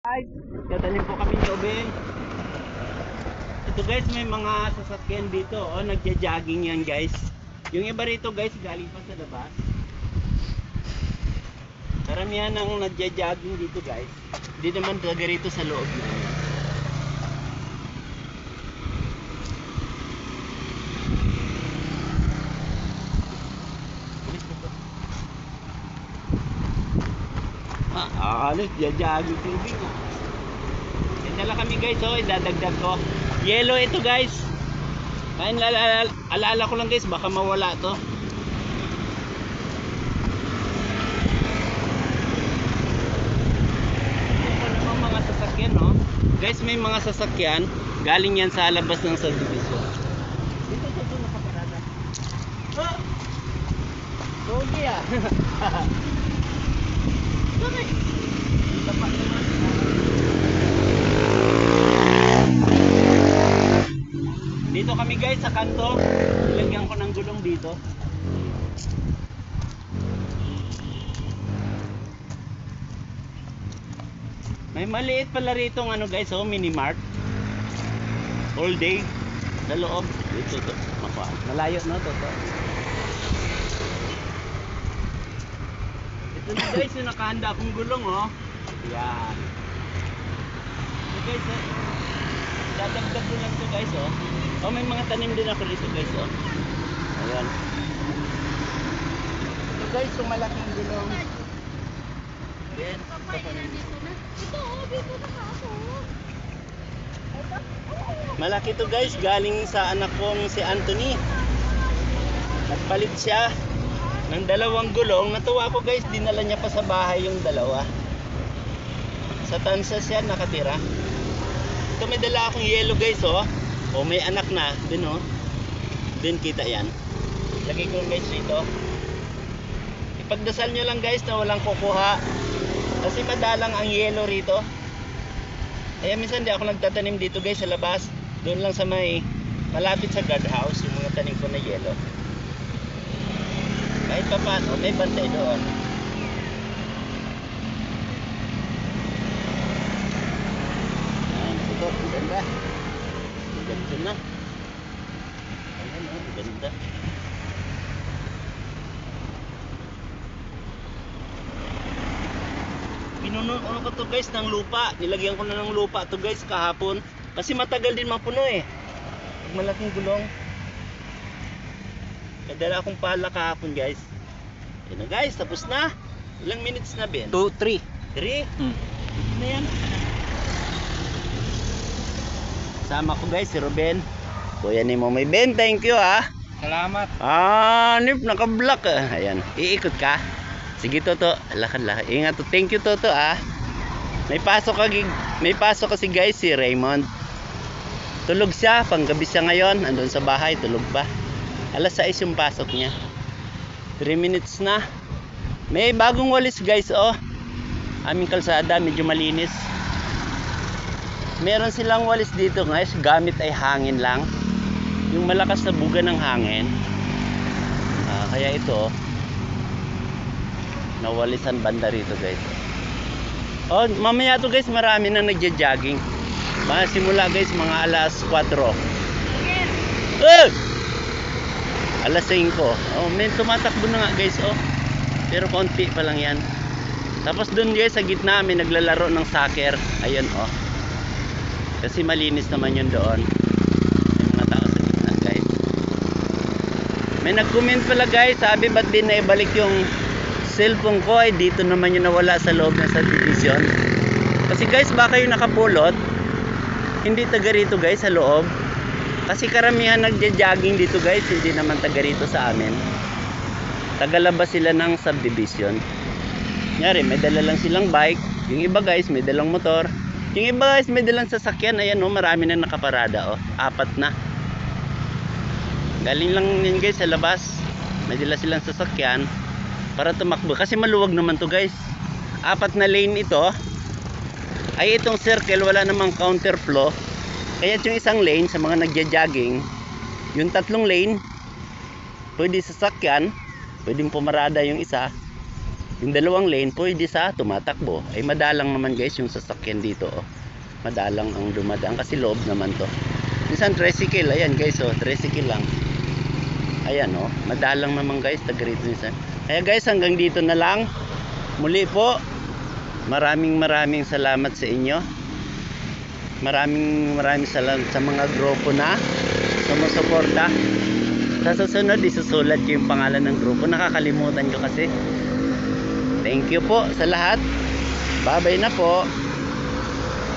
Guys, tatanim po kami ng ube. Ito guys, may mga sasakyan dito. Oh, nagja-jogging yan guys. Yung iba rito guys, galing pa sa labas. Karamihan ng nagja-jogging dito guys. Hindi naman talaga rito sa loob na yan. Ah, alis, jajagi tubig ah. May dala kami guys, oh, idadagdag ko. Yellow ito guys. Kain alaala, alaala ko lang guys, baka mawala to. Ito mga sasakyan, no? Guys, may mga sasakyan. Galing yan sa labas ng subdivision. Dito, dito, nakaparada. Oh! Sogi ah. Bakit? Tapa naman. Dito kami guys sa kanto. Ilagyan ko ng gulong dito. May maliit pala rito ano guys, oh, mini mart. All day sa loob. Dito to. Malayo no to. to. Ito na guys, yung nakahanda akong gulong oh. Yan. Ito guys, eh. Dadagdag ko lang to guys oh. Oh, may mga tanim din ako dito guys oh. Ayan. Ito guys, yung malaking gulong. Yan. Ito, oh, dito na ako. Malaki to guys, galing sa anak kong si Anthony. Nagpalit siya ng dalawang gulong. Natuwa ko guys, dinala niya pa sa bahay yung dalawa. Sa Tansas yan nakatira. Ito may dala akong yellow guys oh. O may anak na, din oh. Din kita yan. Lagay ko guys dito. Ipagdasal nyo lang guys na walang kukuha. Kasi madalang ang yellow rito. Kaya minsan di ako nagtatanim dito guys sa labas. Doon lang sa may malapit sa guardhouse yung mga tanim ko na yellow. Kahit pa paano, may bantay doon. Ayan, ito, ang ganda. Ang ganda na. Ayan, oh, ang ganda. Pinuno ano ko to guys ng lupa. Nilagyan ko na ng lupa to guys kahapon. Kasi matagal din mapuno eh. Malaking gulong. Kadala akong pala kahapon guys. Yan na guys, tapos na. Ilang minutes na Ben? 2, 3. 3? Hmm. na yan. Sama ko guys si Ruben. Kuya ni mo may Ben, thank you ah. Salamat. Ah, nip, naka-block ah. Ayan, iikot ka. Sige Toto, lakad lakad. Ingat to. Thank you Toto ah. May pasok ka may pasok kasi guys si Raymond. Tulog siya, panggabi siya ngayon. Andun sa bahay, tulog ba? Alas 6 yung pasok niya. 3 minutes na. May bagong walis guys oh. Aming kalsada medyo malinis. Meron silang walis dito guys, gamit ay hangin lang. Yung malakas na buga ng hangin. Ah, kaya ito nawalisan banda rito guys. Oh, mamaya to guys, marami nang nagja-jogging. Mga simula guys, mga alas 4. Eh! Alas 5. Oh, may tumatakbo na nga guys, oh. Pero konti pa lang yan. Tapos doon guys, sa gitna, may naglalaro ng soccer. Ayun, oh. Kasi malinis naman yun doon. Yung mga tao sa gitna guys. May nag-comment pala guys, sabi ba't din naibalik yung cellphone ko ay dito naman yung nawala sa loob ng subdivision. Kasi guys, baka yung nakapulot, hindi taga rito guys sa loob. Kasi karamihan nagja-jogging dito guys, hindi naman taga rito sa amin. Tagalabas sila ng subdivision. Nyari, may dala lang silang bike. Yung iba guys, may dalang motor. Yung iba guys, may dalang sasakyan. Ayan oh, marami na nakaparada oh. Apat na. Galing lang yun guys sa labas. May dala silang sasakyan para tumakbo kasi maluwag naman to guys apat na lane ito ay itong circle wala namang counter flow kaya yung isang lane sa mga nagja-jogging yung tatlong lane pwede sasakyan pwedeng pumarada yung isa Yung dalawang lane, pwede sa tumatakbo. Ay madalang naman guys yung sasakyan dito. Oh. Madalang ang dumadaan kasi loob naman to. Minsan tricycle, ayan guys oh, tricycle lang. Ayan oh, madalang naman guys, rito minsan. Kaya guys, hanggang dito na lang. Muli po, maraming maraming salamat sa inyo. Maraming maraming salamat sa mga grupo na sumusuporta. Sa susunod, isusulat ko yung pangalan ng grupo. Nakakalimutan ko kasi. Thank you po sa lahat. Bye-bye na po.